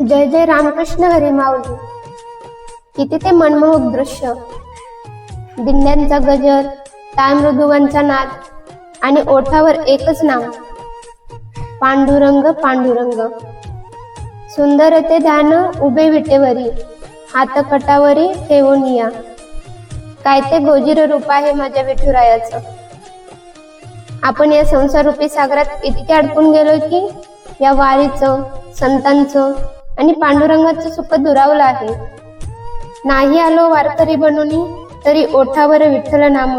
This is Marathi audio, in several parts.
जय जय रामकृष्ण हरी माऊली. किती ते मनमोहक दृश्य. दिंड्यांचा गजर टाळ नाद आणि ओठावर एकच नाव. पांडुरंग पांडुरंग. सुंदर ते ध्यान उभे विटेवरी. हात कटावरी ठेवून या. काय ते गोजीर रूप आहे माझ्या विठुरायाचं. आपण या संसाररूपी सागरात इतके अडकून गेलो की या वारीचं संतांचं आणि पांडुरंगाचं सुख दुरावलं आहे. नाही आलो वारकरी बनून तरी ओठावर विठ्ठल नाम.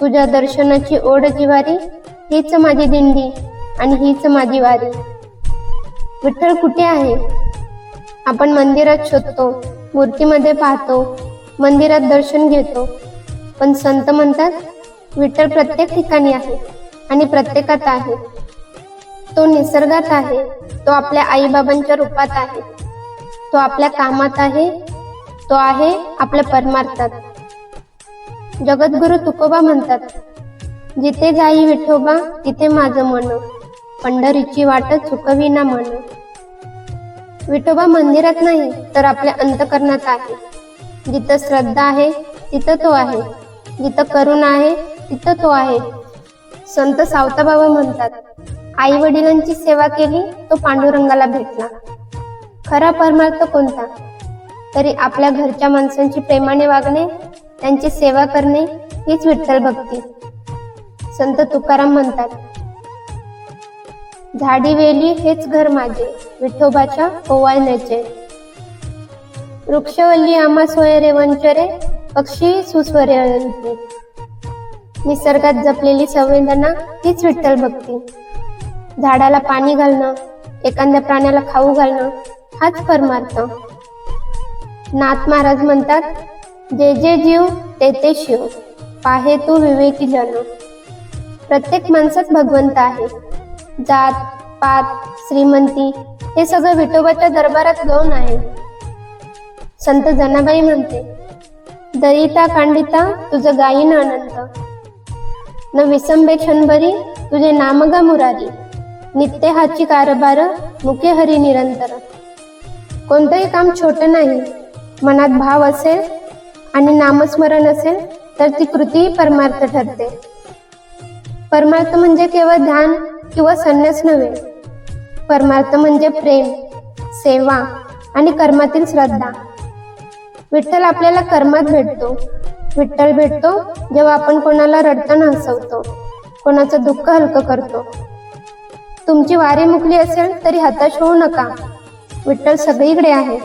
तुझ्या दर्शनाची ओढ जिवारी हीच माझी दिंडी आणि हीच माझी वारी. विठ्ठल कुठे आहे? आपण मंदिरात शोधतो मूर्तीमध्ये पाहतो मंदिरात दर्शन घेतो. पण संत म्हणतात विठ्ठल प्रत्येक ठिकाणी आहे आणि प्रत्येकात आहे. तो निसर्गात आहे तो आपल्या आईबाबांच्या रूपात आहे तो आपल्या कामात आहे तो आहे आपल्या परमार्थात. जगद्गुरु तुकोबा म्हणतात जिथे जाई विठोबा तिथे माझं मन पंढरीची वाट चुकविना मन. विठोबा मंदिरात नाही तर आपल्या अंतकरणात आहे. जिथं श्रद्धा आहे तिथं तो आहे. जिथं करुणा आहे तिथं तो आहे. संत सावताबाबा म्हणतात आई वडिलांची सेवा केली तो पांडुरंगाला भेटला. खरा परमार्थ कोणता? तरी आपल्या घरच्या माणसांची प्रेमाने वागणे त्यांची सेवा करणे हीच विठ्ठल भक्ती. संत तुकाराम म्हणतात झाडी वेली हेच घर माझे विठोबाच्या ओवाळण्याचे. वृक्षवल्ली आम्हा सोयरे वंचरे पक्षी सुस्वरे निसर्गात जपलेली संवेदना हीच विठ्ठल भक्ती. झाडाला पाणी घालणं एखाद्या प्राण्याला खाऊ घालणं हाच परमार्थ नाथ महाराज म्हणतात जे जे जीव ते ते शिव. पाहे तू विवेकी जन. प्रत्येक माणसात भगवंत आहे. जात पात श्रीमंती हे सगळं विठोबाच्या दरबारात गौण आहे. संत जनाबाई म्हणते दरिता कांडिता तुझं गायीन अनंत. न विसंबे क्षणभरी तुझे नामगा मुरारी. नित्य हाची कारभार मुखे हरी निरंतर. कोणतंही काम छोटं नाही. मनात भाव असेल आणि नामस्मरण असेल तर ती कृती परमार्थ ठरते. परमार्थ म्हणजे केवळ ध्यान किंवा संन्यास नव्हे. परमार्थ म्हणजे प्रेम सेवा आणि कर्मातील श्रद्धा. विठ्ठल आपल्याला कर्मात भेटतो. विठ्ठल भेटतो जेव्हा आपण कोणाला रडताना हसवतो. कोणाचं दुःख हलकं करतो. तुमची वारी मुकली असेल तरी हताश होऊ नका. विठ्ठल सगळीकडे आहे.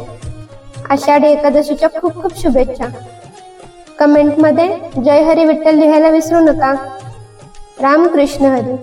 आषाढी एकादशीच्या खूप खूप शुभेच्छा. कमेंटमध्ये जय हरी विठ्ठल लिहायला विसरू नका. रामकृष्ण हरी.